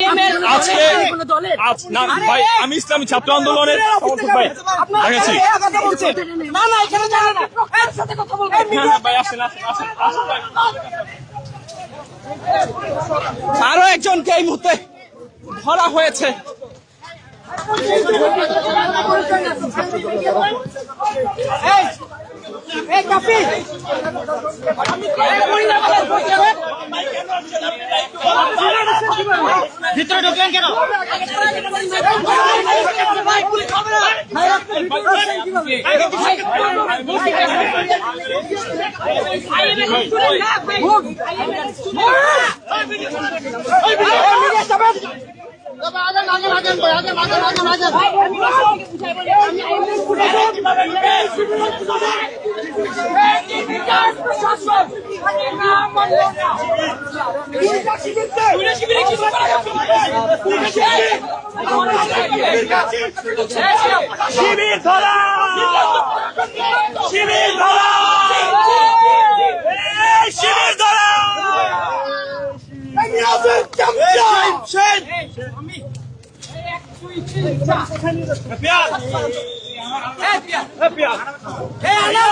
আজকে ভাই আমি ইসলামী ছাত্র আন্দোলনের সমর্থক ভাই। দেখেছি না না এখানে যাবে না। এর সাথে কথা বলবেন হ্যাঁ, হ্যাঁ, ভাই আসেন আসেন আসেন আসেন ভাই। আরও একজনকে এই মুহূর্তে ধরা হয়েছে এই, এই কাপি ভিতরে ঢুকলেন কেন শিবির ধরা শিবির ধরা এই শিবির ধরা ভাই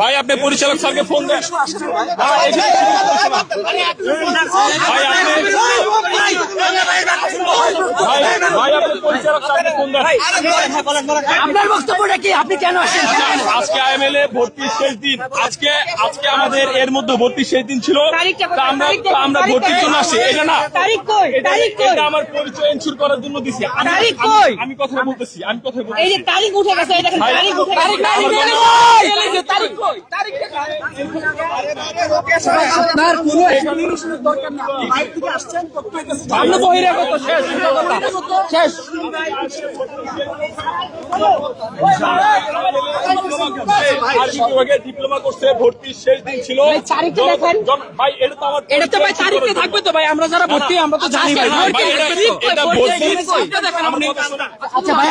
ভাই আপনি পরিচালক স্যারকে ফোন দেন। ভাই, আপনি আপনার বক্তব্যটা কি? আপনি কেন আসেন আজকে আইএমএলএ ভর্তির শেষ দিন। আজকে আজকে আমাদের এর মধ্যে ভর্তির শেষ দিন ছিল। আমরা আমরা ভর্তির জন্য আসি এটা না। তারিখ এটা- আমার পরিচয় এনশিওর করার জন্য দিছি। আমি- তারিখ আমি- আমি কথা বলতেছি। আমি কথা এই যে তারিখ উঠে গেছে এই তারিখ উঠে গেছে। তারিখ তারিখ কই? কই? এই যে তারিখ আপনার কোনো এক্সপ্লেনেশনের দরকার নেই। বাইরে থেকে আসছেন আমরা শেষ শেষ। ডিপ্লোমা করছে ভর্তির শেষ দিন ছিল। ভাই, এটা তো আমার এটা তো ভাই তারিখে থাকবে তো ভাই আমরা যারা ভর্তি আমরা তো জানি ভাই। শোনেন। আচ্ছা ভাই